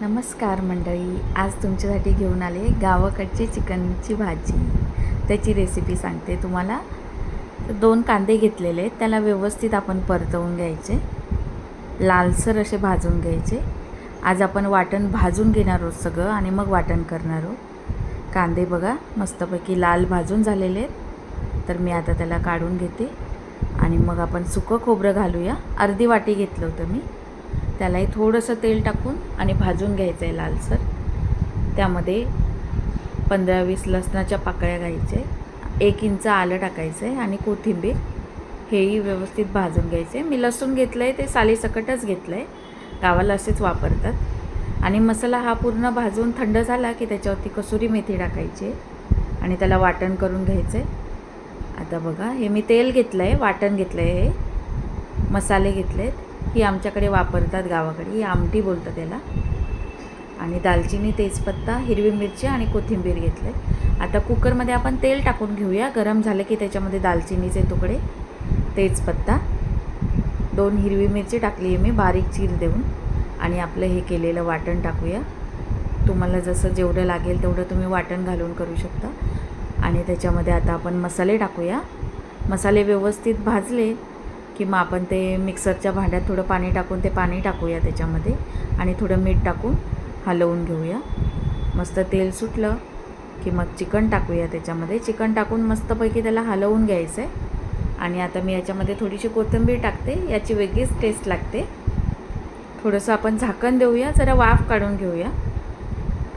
नमस्कार मंडळी आज तुमच्यासाठी घेऊन आले गावाकडची चिकनची भाजी. त्याची रेसिपी सांगते तुम्हाला. दोन कांदे घेतलेले आहेत त्याला व्यवस्थित आपण परतवून घ्यायचे. लालसर असे भाजून घ्यायचे. आज आपण वाटण भाजून घेणार आहोत सगळं आणि मग वाटण करणार आहोत. कांदे बघा मस्तपैकी लाल भाजून झालेले आहेत. तर मी आता त्याला काढून घेते. आणि मग आपण सुकं खोबरं घालूया. अर्धी वाटी घेतलं होतं मी. त्यालाही थोडंसं तेल टाकून आणि भाजून घ्यायचं आहे लालसर. त्यामध्ये पंधरा वीस लसणाच्या पाकळ्या घ्यायचे एक इंच आलं टाकायचं आहे आणि कोथिंबीर हेही व्यवस्थित भाजून घ्यायचे आहे. मी लसूण घेतलं आहे ते सालीसकटच घेतलं आहे. गावाला असेच वापरतात. आणि मसाला हा पूर्ण भाजून थंड झाला की त्याच्यावरती कसुरी मेथी टाकायची आहे. आणि त्याला वाटण करून घ्यायचं आहे. आता बघा हे मी तेल घेतलं आहे वाटण घेतलं आहे हे. मसाले घेतलेत. ही आमच्याकडे वापरतात गावाकडे. ही आमटी बोलतं त्याला आणि दालचिनी तेजपत्ता हिरवी मिरची आणि कोथिंबीर घेतले आता कुकरमध्ये आपण तेल टाकून घेऊया. गरम झालं की त्याच्यामध्ये दालचिनीचे तुकडे तेजपत्ता दोन हिरवी मिरची टाकली आहे मी बारीक चीर देऊन. आणि आपलं हे केलेलं वाटण टाकूया. तुम्हाला जसं जेवढं लागेल तेवढं तुम्ही वाटण घालून करू शकता. आणि त्याच्यामध्ये आता आपण मसाले टाकूया. मसाले व्यवस्थित भाजले की मग आपण ते मिक्सरच्या भांड्यात थोडं पाणी टाकून ते पाणी टाकूया त्याच्यामध्ये आणि थोडं मीठ टाकून हलवून घेऊया. मस्त तेल सुटलं की मग चिकन टाकूया त्याच्यामध्ये. चिकन टाकून मस्तपैकी त्याला हलवून घ्यायचं आहे आणि आता मी याच्यामध्ये थोडीशी कोथिंबीर टाकते याची वेगळीच टेस्ट लागते. थोडंसं आपण झाकण देऊया जरा वाफ काढून घेऊया.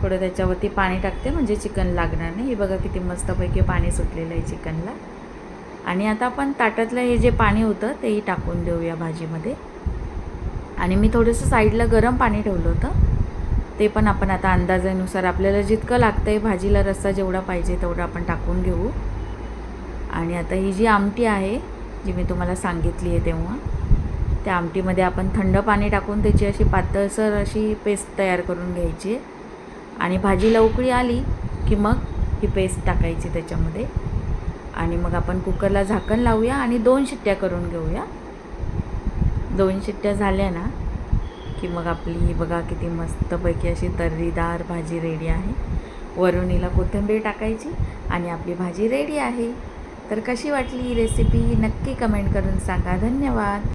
थोडं त्याच्यावरती पाणी टाकते म्हणजे चिकन लागणार नाही. हे बघा किती मस्तपैकी पाणी सुटलेलं आहे चिकनला. आणि आता आपण ताटातलं हे जे पाणी होतं तेही टाकून देऊया भाजीमध्ये. आणि मी थोडंसं साईडला गरम पाणी ठेवलं होतं. ते पण आपण आता अंदाजानुसार आपल्याला जितकं लागतं आहे भाजीला रस्सा जेवढा पाहिजे तेवढा आपण टाकून घेऊ. आणि आता ही जी आमटी आहे जी मी तुम्हाला सांगितली आहे तेव्हा त्या आमटीमध्ये आपण थंड पाणी टाकून त्याची अशी पातळसर अशी पेस्ट तयार करून घ्यायची. आणि भाजीला उकळी आली की मग ही पेस्ट टाकायची त्याच्यामध्ये. आणि मग आपण कुकरला झाकण लावूया आणि दोन शिट्ट्या करून घेऊया. दोन शिट्ट्या झाल्या ना की मग आपली ही बघा किती मस्तपैकी अशी तर्रीदार भाजी रेडी आहे. वरून हिला कोथिंबीर टाकायची आणि आपली भाजी रेडी आहे. तर कशी वाटली ही रेसिपी नक्की कमेंट करून सांगा. धन्यवाद.